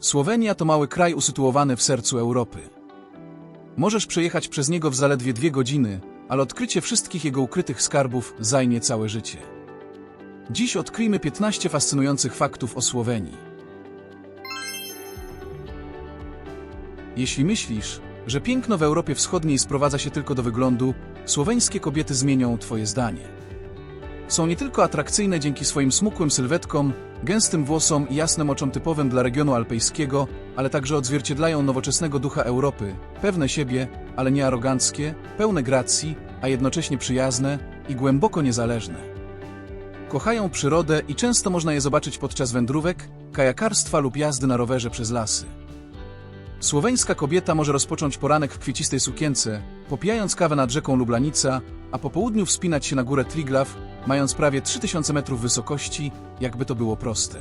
Słowenia to mały kraj usytuowany w sercu Europy. Możesz przejechać przez niego w zaledwie dwie godziny, ale odkrycie wszystkich jego ukrytych skarbów zajmie całe życie. Dziś odkryjmy 15 fascynujących faktów o Słowenii. Jeśli myślisz, że piękno w Europie Wschodniej sprowadza się tylko do wyglądu, słoweńskie kobiety zmienią Twoje zdanie. Są nie tylko atrakcyjne dzięki swoim smukłym sylwetkom, gęstym włosom i jasnym oczom typowym dla regionu alpejskiego, ale także odzwierciedlają nowoczesnego ducha Europy, pewne siebie, ale nie aroganckie, pełne gracji, a jednocześnie przyjazne i głęboko niezależne. Kochają przyrodę i często można je zobaczyć podczas wędrówek, kajakarstwa lub jazdy na rowerze przez lasy. Słoweńska kobieta może rozpocząć poranek w kwiecistej sukience, popijając kawę nad rzeką Lublanica, a po południu wspinać się na górę Triglav, mając prawie 3000 metrów wysokości, jakby to było proste.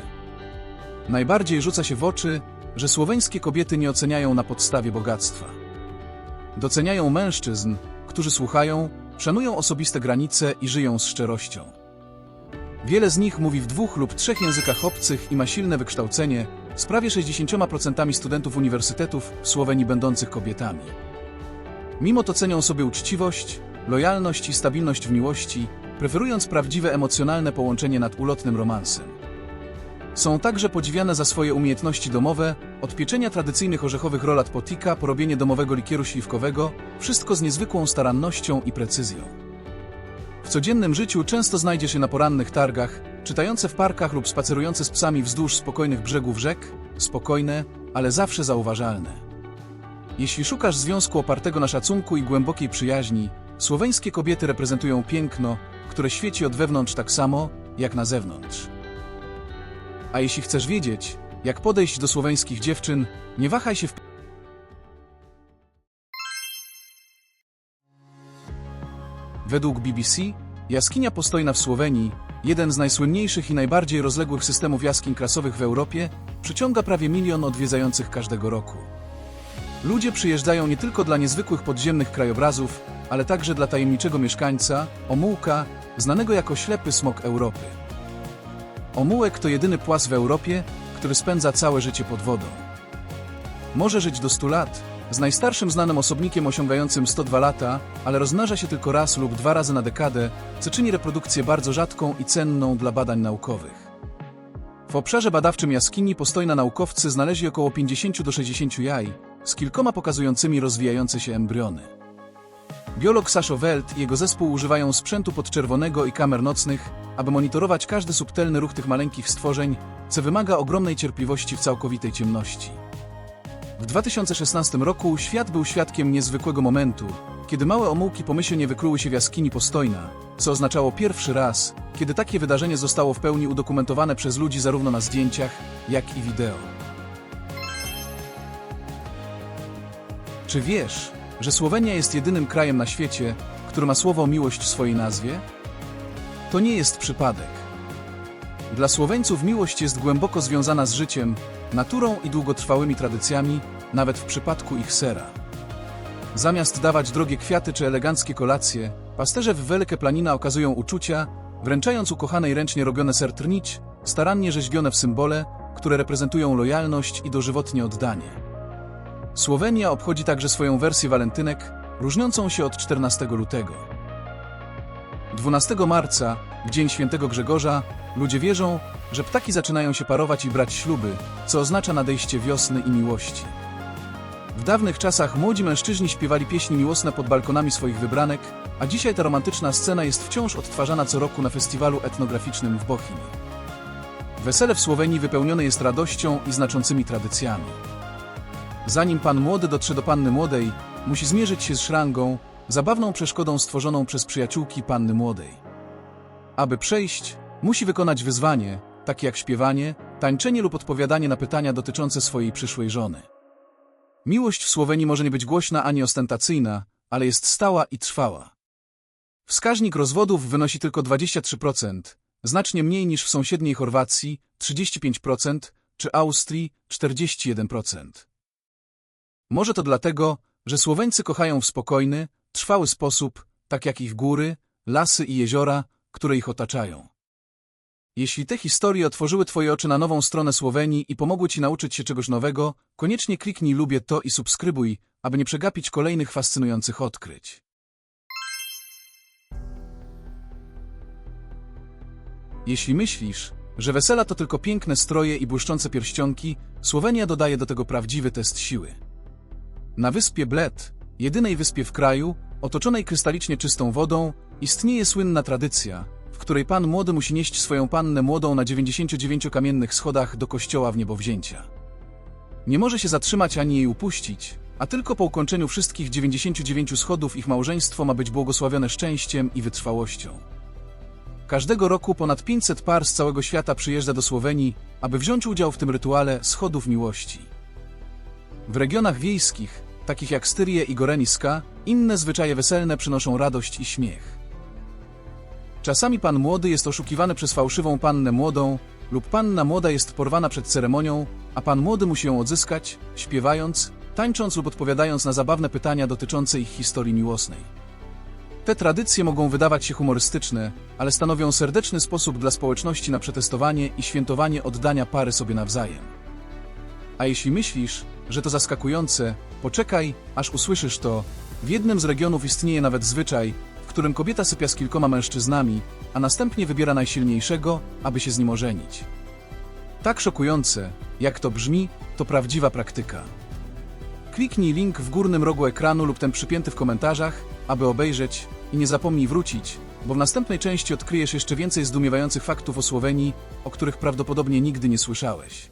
Najbardziej rzuca się w oczy, że słoweńskie kobiety nie oceniają na podstawie bogactwa. Doceniają mężczyzn, którzy słuchają, szanują osobiste granice i żyją z szczerością. Wiele z nich mówi w dwóch lub trzech językach obcych i ma silne wykształcenie, z prawie 60% studentów uniwersytetów w Słowenii będących kobietami. Mimo to cenią sobie uczciwość, lojalność i stabilność w miłości, preferując prawdziwe emocjonalne połączenie nad ulotnym romansem. Są także podziwiane za swoje umiejętności domowe, od pieczenia tradycyjnych orzechowych rolat potika po robienie domowego likieru śliwkowego, wszystko z niezwykłą starannością i precyzją. W codziennym życiu często znajdziesz je na porannych targach, czytające w parkach lub spacerujące z psami wzdłuż spokojnych brzegów rzek, spokojne, ale zawsze zauważalne. Jeśli szukasz związku opartego na szacunku i głębokiej przyjaźni, słoweńskie kobiety reprezentują piękno, które świeci od wewnątrz tak samo, jak na zewnątrz. A jeśli chcesz wiedzieć, jak podejść do słoweńskich dziewczyn, nie wahaj się w Według BBC, jaskinia postojna w Słowenii, jeden z najsłynniejszych i najbardziej rozległych systemów jaskiń krasowych w Europie, przyciąga prawie milion odwiedzających każdego roku. Ludzie przyjeżdżają nie tylko dla niezwykłych podziemnych krajobrazów, ale także dla tajemniczego mieszkańca, Omułka, znanego jako ślepy smok Europy. Omułek to jedyny płas w Europie, który spędza całe życie pod wodą. Może żyć do 100 lat, z najstarszym znanym osobnikiem osiągającym 102 lata, ale rozmnaża się tylko raz lub dwa razy na dekadę, co czyni reprodukcję bardzo rzadką i cenną dla badań naukowych. W obszarze badawczym jaskini postojna naukowcy znaleźli około 50 do 60 jaj, z kilkoma pokazującymi rozwijające się embriony. Biolog Sasho Welt i jego zespół używają sprzętu podczerwonego i kamer nocnych, aby monitorować każdy subtelny ruch tych maleńkich stworzeń, co wymaga ogromnej cierpliwości w całkowitej ciemności. W 2016 roku świat był świadkiem niezwykłego momentu, kiedy małe omułki pomyślnie wykluły się w jaskini postojna, co oznaczało pierwszy raz, kiedy takie wydarzenie zostało w pełni udokumentowane przez ludzi zarówno na zdjęciach, jak i wideo. Czy wiesz, że Słowenia jest jedynym krajem na świecie, który ma słowo miłość w swojej nazwie? To nie jest przypadek. Dla Słoweńców miłość jest głęboko związana z życiem, naturą i długotrwałymi tradycjami, nawet w przypadku ich sera. Zamiast dawać drogie kwiaty czy eleganckie kolacje, pasterze w Wielkie Planina okazują uczucia, wręczając ukochanej ręcznie robione sertrnić, starannie rzeźbione w symbole, które reprezentują lojalność i dożywotnie oddanie. Słowenia obchodzi także swoją wersję walentynek, różniącą się od 14 lutego. 12 marca, w dzień świętego Grzegorza, ludzie wierzą, że ptaki zaczynają się parować i brać śluby, co oznacza nadejście wiosny i miłości. W dawnych czasach młodzi mężczyźni śpiewali pieśni miłosne pod balkonami swoich wybranek, a dzisiaj ta romantyczna scena jest wciąż odtwarzana co roku na festiwalu etnograficznym w Bochni. Wesele w Słowenii wypełnione jest radością i znaczącymi tradycjami. Zanim pan młody dotrze do panny młodej, musi zmierzyć się z szrangą, zabawną przeszkodą stworzoną przez przyjaciółki panny młodej. Aby przejść, musi wykonać wyzwanie, takie jak śpiewanie, tańczenie lub odpowiadanie na pytania dotyczące swojej przyszłej żony. Miłość w Słowenii może nie być głośna ani ostentacyjna, ale jest stała i trwała. Wskaźnik rozwodów wynosi tylko 23%, znacznie mniej niż w sąsiedniej Chorwacji 35% czy Austrii 41%. Może to dlatego, że Słoweńcy kochają w spokojny, trwały sposób, tak jak ich góry, lasy i jeziora, które ich otaczają. Jeśli te historie otworzyły Twoje oczy na nową stronę Słowenii i pomogły Ci nauczyć się czegoś nowego, koniecznie kliknij lubię to i subskrybuj, aby nie przegapić kolejnych fascynujących odkryć. Jeśli myślisz, że wesela to tylko piękne stroje i błyszczące pierścionki, Słowenia dodaje do tego prawdziwy test siły. Na wyspie Bled, jedynej wyspie w kraju, otoczonej krystalicznie czystą wodą, istnieje słynna tradycja, której pan młody musi nieść swoją pannę młodą na 99 kamiennych schodach do kościoła w niebowzięcia. Nie może się zatrzymać ani jej upuścić, a tylko po ukończeniu wszystkich 99 schodów ich małżeństwo ma być błogosławione szczęściem i wytrwałością. Każdego roku ponad 500 par z całego świata przyjeżdża do Słowenii, aby wziąć udział w tym rytuale schodów miłości. W regionach wiejskich, takich jak Styrie i Goreniska, inne zwyczaje weselne przynoszą radość i śmiech. Czasami pan młody jest oszukiwany przez fałszywą pannę młodą, lub panna młoda jest porwana przed ceremonią, a pan młody musi ją odzyskać, śpiewając, tańcząc lub odpowiadając na zabawne pytania dotyczące ich historii miłosnej. Te tradycje mogą wydawać się humorystyczne, ale stanowią serdeczny sposób dla społeczności na przetestowanie i świętowanie oddania pary sobie nawzajem. A jeśli myślisz, że to zaskakujące, poczekaj, aż usłyszysz to. W jednym z regionów istnieje nawet zwyczaj, którym kobieta sypia z kilkoma mężczyznami, a następnie wybiera najsilniejszego, aby się z nim ożenić. Tak szokujące, jak to brzmi, to prawdziwa praktyka. Kliknij link w górnym rogu ekranu lub ten przypięty w komentarzach, aby obejrzeć i nie zapomnij wrócić, bo w następnej części odkryjesz jeszcze więcej zdumiewających faktów o Słowenii, o których prawdopodobnie nigdy nie słyszałeś.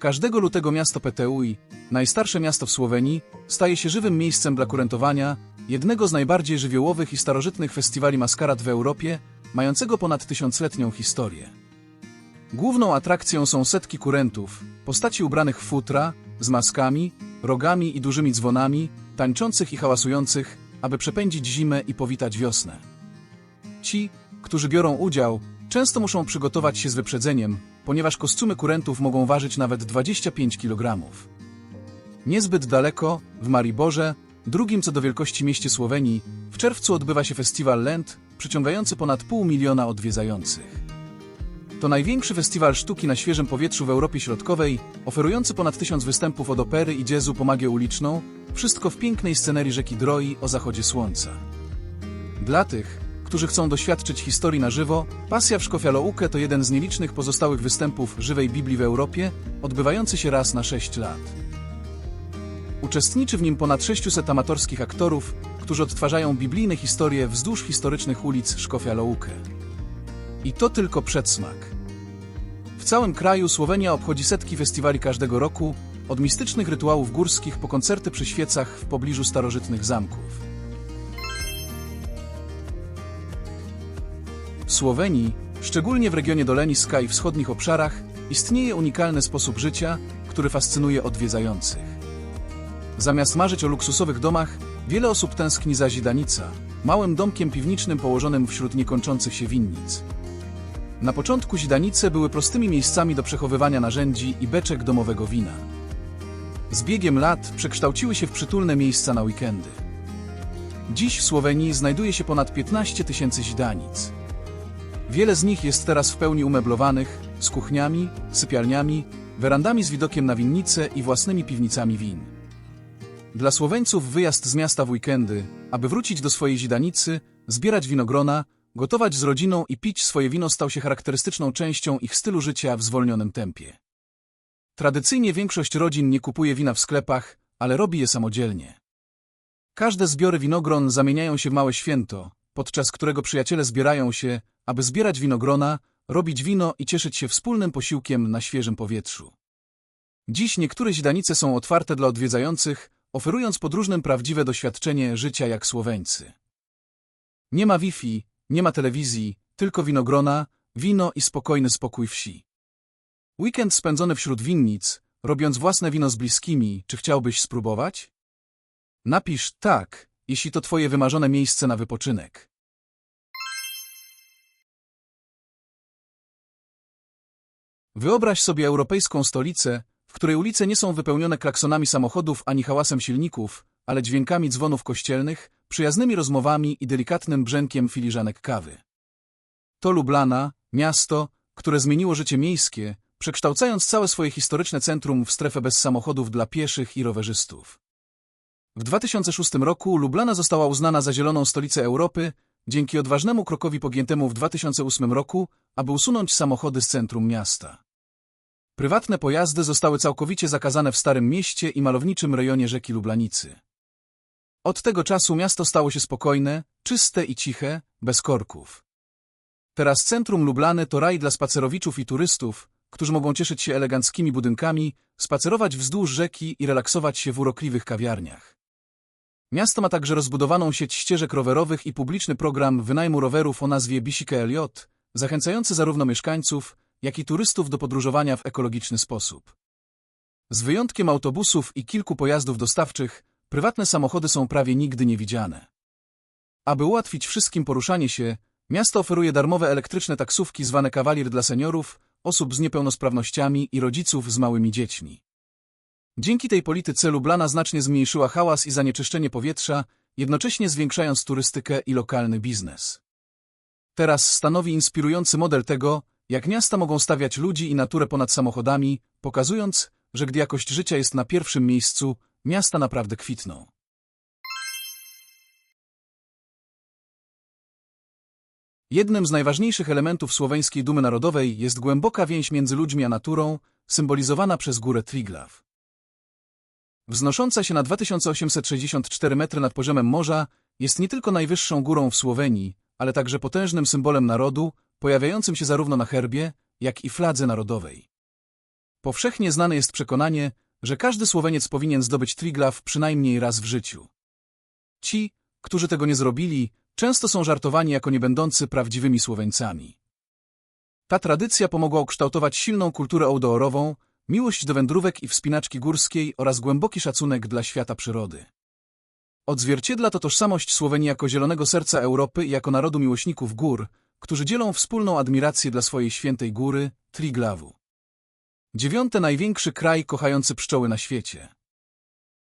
Każdego lutego miasto Peteui, najstarsze miasto w Słowenii, staje się żywym miejscem dla kurentowania, jednego z najbardziej żywiołowych i starożytnych festiwali maskarad w Europie, mającego ponad tysiącletnią historię. Główną atrakcją są setki kurentów, postaci ubranych w futra, z maskami, rogami i dużymi dzwonami, tańczących i hałasujących, aby przepędzić zimę i powitać wiosnę. Ci, którzy biorą udział, często muszą przygotować się z wyprzedzeniem, ponieważ kostiumy kurentów mogą ważyć nawet 25 kg. Niezbyt daleko, w Mariborze, drugim co do wielkości mieście Słowenii, w czerwcu odbywa się festiwal Lent, przyciągający ponad pół miliona odwiedzających. To największy festiwal sztuki na świeżym powietrzu w Europie Środkowej, oferujący ponad tysiąc występów od opery i jazzu po magię uliczną, wszystko w pięknej scenerii rzeki Droi o zachodzie słońca. Dla tych, którzy chcą doświadczyć historii na żywo, Pasja w Szkofialouke to jeden z nielicznych pozostałych występów żywej Biblii w Europie, odbywający się raz na 6 lat. Uczestniczy w nim ponad 600 amatorskich aktorów, którzy odtwarzają biblijne historie wzdłuż historycznych ulic Szkofialouke. I to tylko przedsmak. W całym kraju Słowenia obchodzi setki festiwali każdego roku, od mistycznych rytuałów górskich po koncerty przy świecach w pobliżu starożytnych zamków. Słowenii, szczególnie w regionie Doleniska i wschodnich obszarach, istnieje unikalny sposób życia, który fascynuje odwiedzających. Zamiast marzyć o luksusowych domach, wiele osób tęskni za Zidanica, małym domkiem piwniczym położonym wśród niekończących się winnic. Na początku Zidanice były prostymi miejscami do przechowywania narzędzi i beczek domowego wina. Z biegiem lat przekształciły się w przytulne miejsca na weekendy. Dziś w Słowenii znajduje się ponad 15 tysięcy Zidanic. Wiele z nich jest teraz w pełni umeblowanych, z kuchniami, sypialniami, werandami z widokiem na winnice i własnymi piwnicami win. Dla Słoweńców wyjazd z miasta w weekendy, aby wrócić do swojej Zidanicy, zbierać winogrona, Gotować z rodziną i pić swoje wino stał się charakterystyczną częścią ich stylu życia w zwolnionym tempie. Tradycyjnie większość rodzin nie kupuje wina w sklepach, ale robi je samodzielnie. Każde zbiory winogron zamieniają się w małe święto, podczas którego przyjaciele zbierają się, aby zbierać winogrona, robić wino i cieszyć się wspólnym posiłkiem na świeżym powietrzu. Dziś niektóre źdanice są otwarte dla odwiedzających, oferując podróżnym prawdziwe doświadczenie życia jak Słoweńcy. Nie ma Wi-Fi, nie ma telewizji, tylko winogrona, wino i spokojny spokój wsi. Weekend spędzony wśród winnic, robiąc własne wino z bliskimi, czy chciałbyś spróbować? Napisz tak, jeśli to twoje wymarzone miejsce na wypoczynek. Wyobraź sobie europejską stolicę, w której ulice nie są wypełnione klaksonami samochodów ani hałasem silników, ale dźwiękami dzwonów kościelnych, przyjaznymi rozmowami i delikatnym brzękiem filiżanek kawy. To Lublana, miasto, które zmieniło życie miejskie, przekształcając całe swoje historyczne centrum w strefę bez samochodów dla pieszych i rowerzystów. W 2006 roku Lublana została uznana za zieloną stolicę Europy dzięki odważnemu krokowi podjętemu w 2008 roku, aby usunąć samochody z centrum miasta. Prywatne pojazdy zostały całkowicie zakazane w Starym Mieście i malowniczym rejonie rzeki Lublanicy. Od tego czasu miasto stało się spokojne, czyste i ciche, bez korków. Teraz centrum Lublany to raj dla spacerowiczów i turystów, którzy mogą cieszyć się eleganckimi budynkami, spacerować wzdłuż rzeki i relaksować się w urokliwych kawiarniach. Miasto ma także rozbudowaną sieć ścieżek rowerowych i publiczny program wynajmu rowerów o nazwie Bisike LJ, zachęcający zarówno mieszkańców, jak i turystów do podróżowania w ekologiczny sposób. Z wyjątkiem autobusów i kilku pojazdów dostawczych, prywatne samochody są prawie nigdy niewidziane. Aby ułatwić wszystkim poruszanie się, miasto oferuje darmowe elektryczne taksówki zwane kawalir dla seniorów, osób z niepełnosprawnościami i rodziców z małymi dziećmi. Dzięki tej polityce Lublana znacznie zmniejszyła hałas i zanieczyszczenie powietrza, jednocześnie zwiększając turystykę i lokalny biznes. Teraz stanowi inspirujący model tego, jak miasta mogą stawiać ludzi i naturę ponad samochodami, pokazując, że gdy jakość życia jest na pierwszym miejscu, miasta naprawdę kwitną. Jednym z najważniejszych elementów słoweńskiej dumy narodowej jest głęboka więź między ludźmi a naturą, symbolizowana przez górę Triglav. Wznosząca się na 2864 metry nad poziomem morza, jest nie tylko najwyższą górą w Słowenii, ale także potężnym symbolem narodu, pojawiającym się zarówno na herbie, jak i fladze narodowej. Powszechnie znane jest przekonanie, że każdy Słoweniec powinien zdobyć Triglav przynajmniej raz w życiu. Ci, którzy tego nie zrobili, często są żartowani jako niebędący prawdziwymi Słoweńcami. Ta tradycja pomogła ukształtować silną kulturę outdoorową, miłość do wędrówek i wspinaczki górskiej oraz głęboki szacunek dla świata przyrody. Odzwierciedla to tożsamość Słowenii jako zielonego serca Europy i jako narodu miłośników gór, którzy dzielą wspólną admirację dla swojej świętej góry, Triglawu. Dziewiąty największy kraj kochający pszczoły na świecie.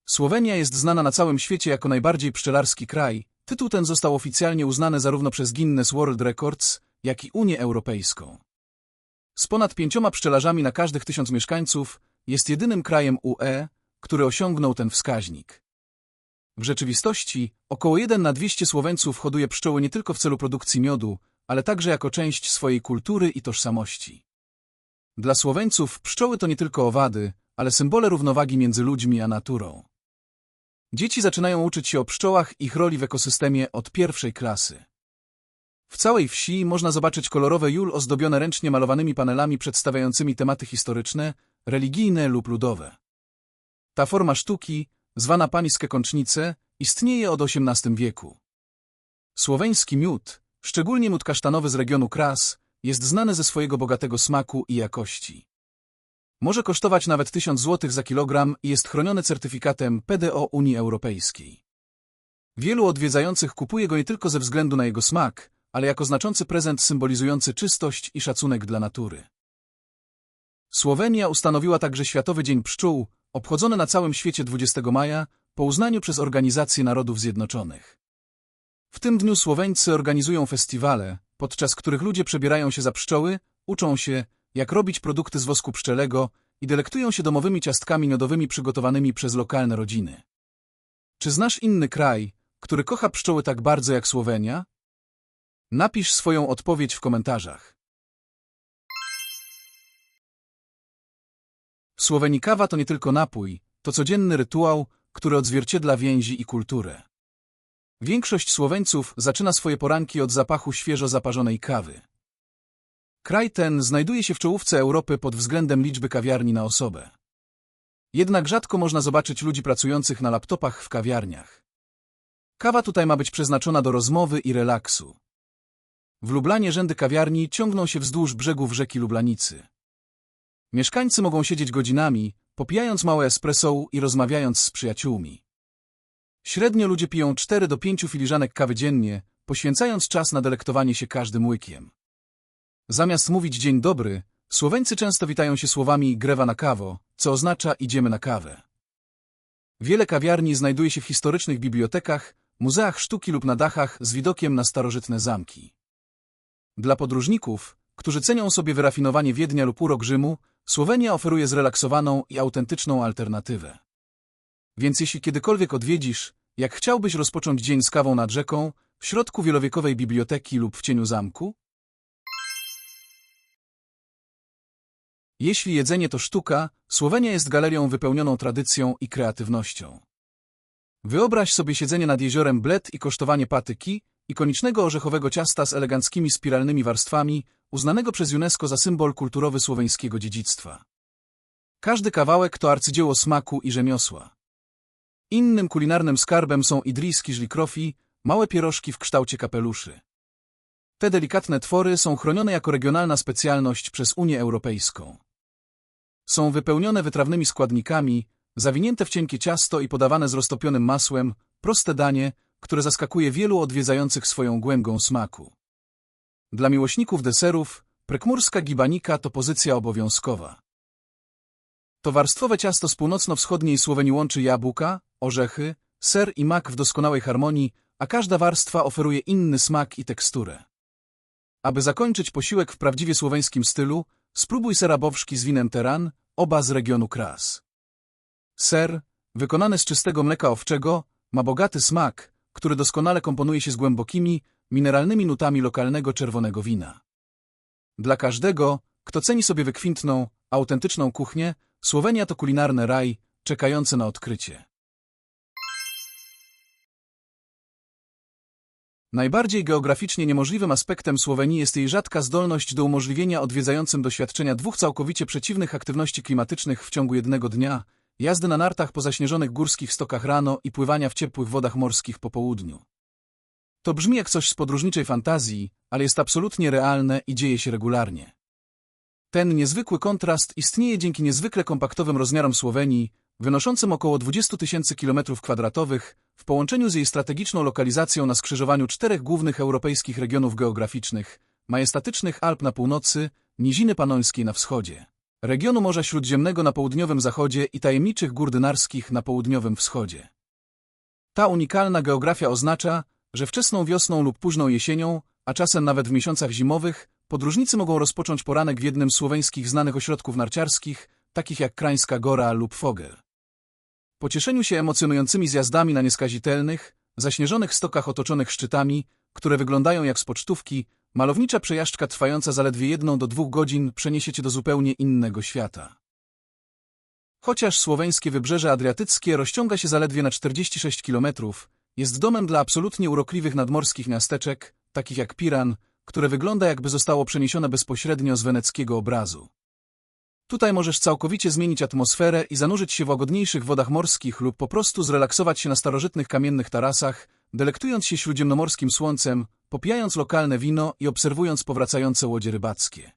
Słowenia jest znana na całym świecie jako najbardziej pszczelarski kraj. Tytuł ten został oficjalnie uznany zarówno przez Guinness World Records, jak i Unię Europejską. Z ponad pięcioma pszczelarzami na każdych tysiąc mieszkańców jest jedynym krajem UE, który osiągnął ten wskaźnik. W rzeczywistości około 1 na 200 Słoweńców hoduje pszczoły nie tylko w celu produkcji miodu, ale także jako część swojej kultury i tożsamości. Dla Słoweńców pszczoły to nie tylko owady, ale symbole równowagi między ludźmi a naturą. Dzieci zaczynają uczyć się o pszczołach i ich roli w ekosystemie od pierwszej klasy. W całej wsi można zobaczyć kolorowe jul ozdobione ręcznie malowanymi panelami przedstawiającymi tematy historyczne, religijne lub ludowe. Ta forma sztuki, zwana pańskie kącznice, istnieje od XVIII wieku. Słoweński miód, szczególnie miód kasztanowy z regionu Kras, jest znany ze swojego bogatego smaku i jakości. Może kosztować nawet 1000 zł za kilogram i jest chroniony certyfikatem PDO Unii Europejskiej. Wielu odwiedzających kupuje go nie tylko ze względu na jego smak, ale jako znaczący prezent symbolizujący czystość i szacunek dla natury. Słowenia ustanowiła także Światowy Dzień Pszczół, obchodzony na całym świecie 20 maja, po uznaniu przez Organizację Narodów Zjednoczonych. W tym dniu Słoweńcy organizują festiwale, podczas których ludzie przebierają się za pszczoły, uczą się, jak robić produkty z wosku pszczelego i delektują się domowymi ciastkami miodowymi przygotowanymi przez lokalne rodziny. Czy znasz inny kraj, który kocha pszczoły tak bardzo jak Słowenia? Napisz swoją odpowiedź w komentarzach. W Słowenii kawa to nie tylko napój, to codzienny rytuał, który odzwierciedla więzi i kulturę. Większość Słoweńców zaczyna swoje poranki od zapachu świeżo zaparzonej kawy. Kraj ten znajduje się w czołówce Europy pod względem liczby kawiarni na osobę. Jednak rzadko można zobaczyć ludzi pracujących na laptopach w kawiarniach. Kawa tutaj ma być przeznaczona do rozmowy i relaksu. W Lublanie rzędy kawiarni ciągną się wzdłuż brzegów rzeki Lublanicy. Mieszkańcy mogą siedzieć godzinami, popijając małe espresso i rozmawiając z przyjaciółmi. Średnio ludzie piją 4 do 5 filiżanek kawy dziennie, poświęcając czas na delektowanie się każdym łykiem. Zamiast mówić dzień dobry, Słoweńcy często witają się słowami grewa na kawo, co oznacza idziemy na kawę. Wiele kawiarni znajduje się w historycznych bibliotekach, muzeach sztuki lub na dachach z widokiem na starożytne zamki. Dla podróżników, którzy cenią sobie wyrafinowanie Wiednia lub urok Rzymu, Słowenia oferuje zrelaksowaną i autentyczną alternatywę. Więc jeśli kiedykolwiek odwiedzisz, jak chciałbyś rozpocząć dzień z kawą nad rzeką, w środku wielowiekowej biblioteki lub w cieniu zamku? Jeśli jedzenie to sztuka, Słowenia jest galerią wypełnioną tradycją i kreatywnością. Wyobraź sobie siedzenie nad jeziorem Bled i kosztowanie patyki, ikonicznego orzechowego ciasta z eleganckimi spiralnymi warstwami, uznanego przez UNESCO za symbol kulturowy słoweńskiego dziedzictwa. Każdy kawałek to arcydzieło smaku i rzemiosła. Innym kulinarnym skarbem są idrijski żlikrofi, małe pierożki w kształcie kapeluszy. Te delikatne twory są chronione jako regionalna specjalność przez Unię Europejską. Są wypełnione wytrawnymi składnikami, zawinięte w cienkie ciasto i podawane z roztopionym masłem, proste danie, które zaskakuje wielu odwiedzających swoją głębą smaku. Dla miłośników deserów, prekmurska gibanika to pozycja obowiązkowa. To warstwowe ciasto z północno-wschodniej Słowenii łączy jabłka, orzechy, ser i mak w doskonałej harmonii, a każda warstwa oferuje inny smak i teksturę. Aby zakończyć posiłek w prawdziwie słoweńskim stylu, spróbuj sera bowszki z winem teran, oba z regionu Kras. Ser, wykonany z czystego mleka owczego, ma bogaty smak, który doskonale komponuje się z głębokimi, mineralnymi nutami lokalnego czerwonego wina. Dla każdego, kto ceni sobie wykwintną, autentyczną kuchnię, Słowenia to kulinarny raj, czekający na odkrycie. Najbardziej geograficznie niemożliwym aspektem Słowenii jest jej rzadka zdolność do umożliwienia odwiedzającym doświadczenia dwóch całkowicie przeciwnych aktywności klimatycznych w ciągu jednego dnia, jazdy na nartach po zaśnieżonych górskich stokach rano i pływania w ciepłych wodach morskich po południu. To brzmi jak coś z podróżniczej fantazji, ale jest absolutnie realne i dzieje się regularnie. Ten niezwykły kontrast istnieje dzięki niezwykle kompaktowym rozmiarom Słowenii, wynoszącym około 20 tysięcy km2, w połączeniu z jej strategiczną lokalizacją na skrzyżowaniu czterech głównych europejskich regionów geograficznych, majestatycznych Alp na północy, Niziny Panońskiej na wschodzie, regionu Morza Śródziemnego na południowym zachodzie i tajemniczych gór dynarskich na południowym wschodzie. Ta unikalna geografia oznacza, że wczesną wiosną lub późną jesienią, a czasem nawet w miesiącach zimowych, podróżnicy mogą rozpocząć poranek w jednym z słoweńskich znanych ośrodków narciarskich, takich jak Krańska Gora lub Fogel. Po cieszeniu się emocjonującymi zjazdami na nieskazitelnych, zaśnieżonych stokach otoczonych szczytami, które wyglądają jak z pocztówki, malownicza przejażdżka trwająca zaledwie jedną do dwóch godzin przeniesie cię do zupełnie innego świata. Chociaż słoweńskie wybrzeże adriatyckie rozciąga się zaledwie na 46 kilometrów, jest domem dla absolutnie urokliwych nadmorskich miasteczek, takich jak Piran, które wygląda jakby zostało przeniesione bezpośrednio z weneckiego obrazu. Tutaj możesz całkowicie zmienić atmosferę i zanurzyć się w łagodniejszych wodach morskich lub po prostu zrelaksować się na starożytnych kamiennych tarasach, delektując się śródziemnomorskim słońcem, popijając lokalne wino i obserwując powracające łodzie rybackie.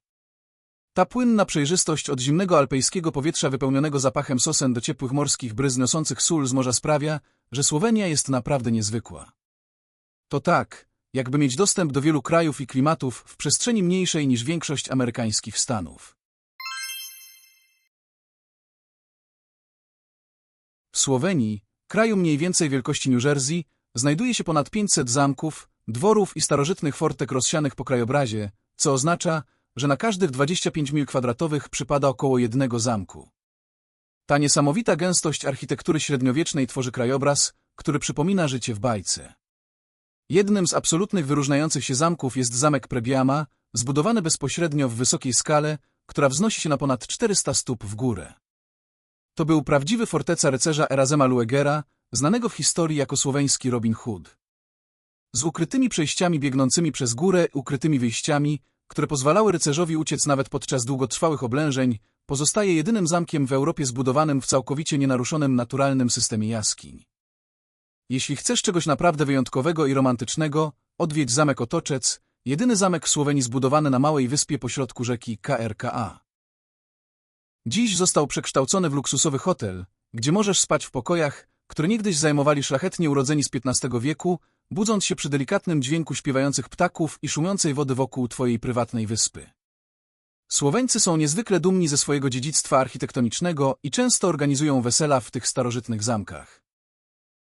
Ta płynna przejrzystość od zimnego alpejskiego powietrza wypełnionego zapachem sosen do ciepłych morskich bryz niosących sól z morza sprawia, że Słowenia jest naprawdę niezwykła. To tak, jakby mieć dostęp do wielu krajów i klimatów w przestrzeni mniejszej niż większość amerykańskich stanów. W Słowenii, kraju mniej więcej wielkości New Jersey, znajduje się ponad 500 zamków, dworów i starożytnych fortek rozsianych po krajobrazie, co oznacza, że na każdych 25 mil kwadratowych przypada około jednego zamku. Ta niesamowita gęstość architektury średniowiecznej tworzy krajobraz, który przypomina życie w bajce. Jednym z absolutnych wyróżniających się zamków jest zamek Prebiama, zbudowany bezpośrednio w wysokiej skale, która wznosi się na ponad 400 stóp w górę. To był prawdziwy forteca rycerza Erazema Luegera, znanego w historii jako słoweński Robin Hood. Z ukrytymi przejściami biegnącymi przez górę, ukrytymi wyjściami, które pozwalały rycerzowi uciec nawet podczas długotrwałych oblężeń, pozostaje jedynym zamkiem w Europie zbudowanym w całkowicie nienaruszonym naturalnym systemie jaskiń. Jeśli chcesz czegoś naprawdę wyjątkowego i romantycznego, odwiedź zamek Otoczec, jedyny zamek w Słowenii zbudowany na małej wyspie pośrodku rzeki KRKA. Dziś został przekształcony w luksusowy hotel, gdzie możesz spać w pokojach, które niegdyś zajmowali szlachetnie urodzeni z XV wieku, budząc się przy delikatnym dźwięku śpiewających ptaków i szumiącej wody wokół twojej prywatnej wyspy. Słoweńcy są niezwykle dumni ze swojego dziedzictwa architektonicznego i często organizują wesela w tych starożytnych zamkach.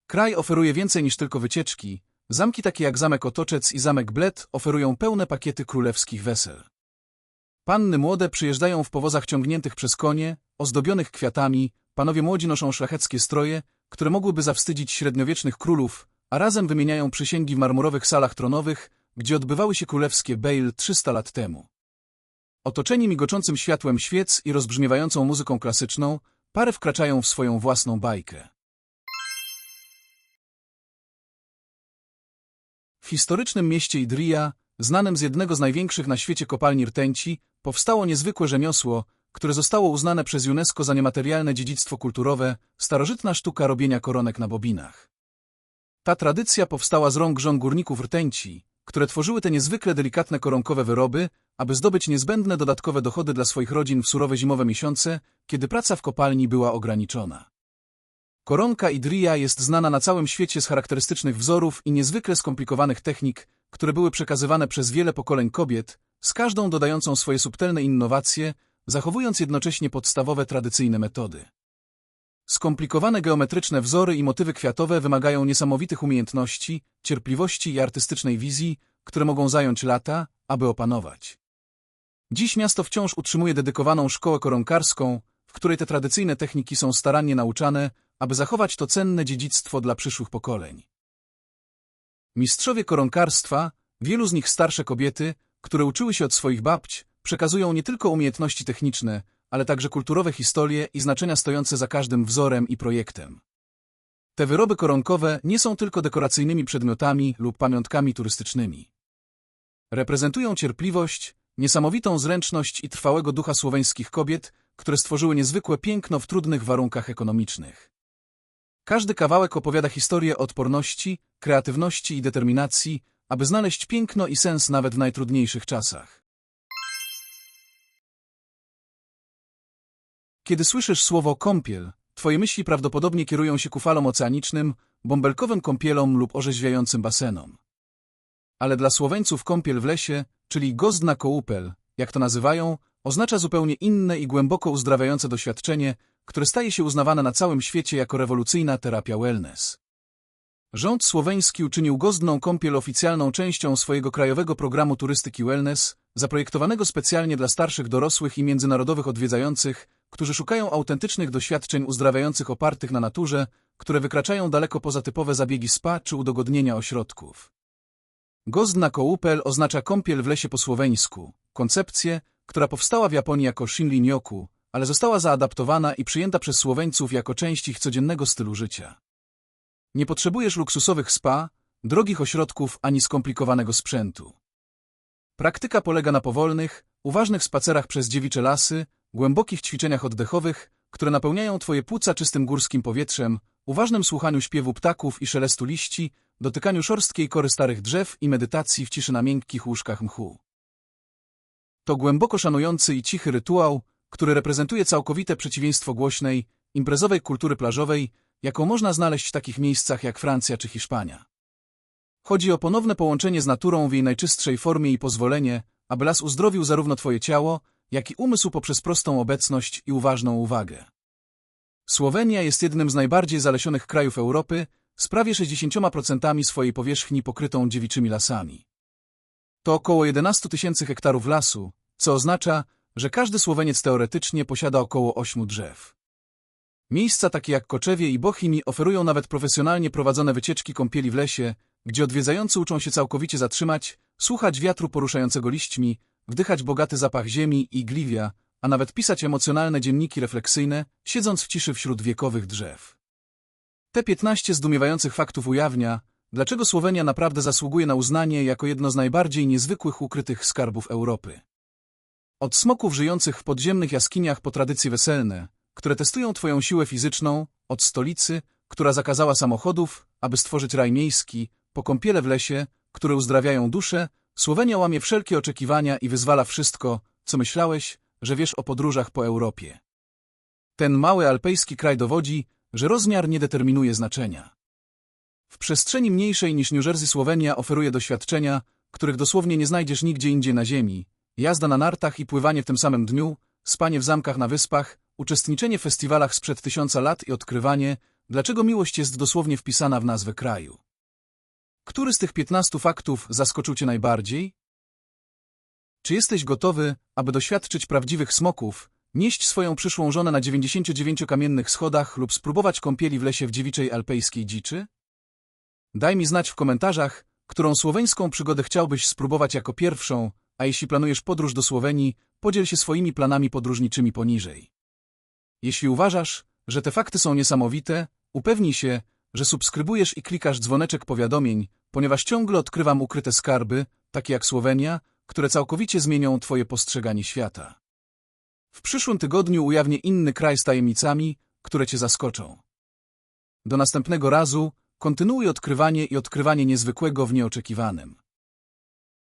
Kraj oferuje więcej niż tylko wycieczki. Zamki takie jak Zamek Otoczec i Zamek Bled oferują pełne pakiety królewskich wesel. Panny młode przyjeżdżają w powozach ciągniętych przez konie, ozdobionych kwiatami, panowie młodzi noszą szlacheckie stroje, które mogłyby zawstydzić średniowiecznych królów, a razem wymieniają przysięgi w marmurowych salach tronowych, gdzie odbywały się królewskie Bale 300 lat temu. Otoczeni migoczącym światłem świec i rozbrzmiewającą muzyką klasyczną, pary wkraczają w swoją własną bajkę. W historycznym mieście Idria, znanym z jednego z największych na świecie kopalni rtęci, powstało niezwykłe rzemiosło, które zostało uznane przez UNESCO za niematerialne dziedzictwo kulturowe, starożytna sztuka robienia koronek na bobinach. Ta tradycja powstała z rąk żon górników rtęci, które tworzyły te niezwykle delikatne koronkowe wyroby, aby zdobyć niezbędne dodatkowe dochody dla swoich rodzin w surowe zimowe miesiące, kiedy praca w kopalni była ograniczona. Koronka Idria jest znana na całym świecie z charakterystycznych wzorów i niezwykle skomplikowanych technik, które były przekazywane przez wiele pokoleń kobiet, z każdą dodającą swoje subtelne innowacje, zachowując jednocześnie podstawowe tradycyjne metody. Skomplikowane geometryczne wzory i motywy kwiatowe wymagają niesamowitych umiejętności, cierpliwości i artystycznej wizji, które mogą zająć lata, aby opanować. Dziś miasto wciąż utrzymuje dedykowaną szkołę koronkarską, w której te tradycyjne techniki są starannie nauczane, aby zachować to cenne dziedzictwo dla przyszłych pokoleń. Mistrzowie koronkarstwa, wielu z nich starsze kobiety, które uczyły się od swoich babć, przekazują nie tylko umiejętności techniczne, ale także kulturowe historie i znaczenia stojące za każdym wzorem i projektem. Te wyroby koronkowe nie są tylko dekoracyjnymi przedmiotami lub pamiątkami turystycznymi. Reprezentują cierpliwość, niesamowitą zręczność i trwałego ducha słoweńskich kobiet, które stworzyły niezwykłe piękno w trudnych warunkach ekonomicznych. Każdy kawałek opowiada historię odporności, kreatywności i determinacji, aby znaleźć piękno i sens nawet w najtrudniejszych czasach. Kiedy słyszysz słowo kąpiel, twoje myśli prawdopodobnie kierują się ku falom oceanicznym, bąbelkowym kąpielom lub orzeźwiającym basenom. Ale dla Słoweńców kąpiel w lesie, czyli gozdna kołupel, jak to nazywają, oznacza zupełnie inne i głęboko uzdrawiające doświadczenie, które staje się uznawane na całym świecie jako rewolucyjna terapia wellness. Rząd słoweński uczynił gozdną kąpiel oficjalną częścią swojego krajowego programu turystyki wellness, zaprojektowanego specjalnie dla starszych dorosłych i międzynarodowych odwiedzających, którzy szukają autentycznych doświadczeń uzdrawiających opartych na naturze, które wykraczają daleko poza typowe zabiegi spa czy udogodnienia ośrodków. Gozdna kołupel oznacza kąpiel w lesie po słoweńsku, koncepcję, która powstała w Japonii jako shinrin-yoku, ale została zaadaptowana i przyjęta przez Słoweńców jako część ich codziennego stylu życia. Nie potrzebujesz luksusowych spa, drogich ośrodków ani skomplikowanego sprzętu. Praktyka polega na powolnych, uważnych spacerach przez dziewicze lasy, głębokich ćwiczeniach oddechowych, które napełniają twoje płuca czystym górskim powietrzem, uważnym słuchaniu śpiewu ptaków i szelestu liści, dotykaniu szorstkiej kory starych drzew i medytacji w ciszy na miękkich łóżkach mchu. To głęboko szanujący i cichy rytuał, który reprezentuje całkowite przeciwieństwo głośnej, imprezowej kultury plażowej, jaką można znaleźć w takich miejscach jak Francja czy Hiszpania. Chodzi o ponowne połączenie z naturą w jej najczystszej formie i pozwolenie, aby las uzdrowił zarówno twoje ciało, jak i umysł poprzez prostą obecność i uważną uwagę. Słowenia jest jednym z najbardziej zalesionych krajów Europy, z prawie 60% swojej powierzchni pokrytą dziewiczymi lasami. To około 11 tysięcy hektarów lasu, co oznacza, że każdy Słoweniec teoretycznie posiada około 8 drzew. Miejsca takie jak Koczewie i Bochini oferują nawet profesjonalnie prowadzone wycieczki kąpieli w lesie, gdzie odwiedzający uczą się całkowicie zatrzymać, słuchać wiatru poruszającego liśćmi, wdychać bogaty zapach ziemi i gliwia, a nawet pisać emocjonalne dzienniki refleksyjne, siedząc w ciszy wśród wiekowych drzew. Te 15 zdumiewających faktów ujawnia, dlaczego Słowenia naprawdę zasługuje na uznanie jako jedno z najbardziej niezwykłych ukrytych skarbów Europy. Od smoków żyjących w podziemnych jaskiniach po tradycje weselne, które testują twoją siłę fizyczną, od stolicy, która zakazała samochodów, aby stworzyć raj miejski, po kąpiele w lesie, które uzdrawiają duszę, Słowenia łamie wszelkie oczekiwania i wyzwala wszystko, co myślałeś, że wiesz o podróżach po Europie. Ten mały alpejski kraj dowodzi, że rozmiar nie determinuje znaczenia. W przestrzeni mniejszej niż New Jersey Słowenia oferuje doświadczenia, których dosłownie nie znajdziesz nigdzie indziej na ziemi. Jazda na nartach i pływanie w tym samym dniu, spanie w zamkach na wyspach, uczestniczenie w festiwalach sprzed tysiąca lat i odkrywanie, Dlaczego miłość jest dosłownie wpisana w nazwę kraju? Który z tych 15 faktów zaskoczył Cię najbardziej? Czy jesteś gotowy, aby doświadczyć prawdziwych smoków, nieść swoją przyszłą żonę na 99 kamiennych schodach lub spróbować kąpieli w lesie w dziewiczej alpejskiej dziczy? Daj mi znać w komentarzach, którą słoweńską przygodę chciałbyś spróbować jako pierwszą, a jeśli planujesz podróż do Słowenii, podziel się swoimi planami podróżniczymi poniżej. Jeśli uważasz, że te fakty są niesamowite, upewnij się, że subskrybujesz i klikasz dzwoneczek powiadomień, ponieważ ciągle odkrywam ukryte skarby, takie jak Słowenia, które całkowicie zmienią Twoje postrzeganie świata. W przyszłym tygodniu ujawnię inny kraj z tajemnicami, które Cię zaskoczą. Do następnego razu kontynuuj odkrywanie i odkrywanie niezwykłego w nieoczekiwanym.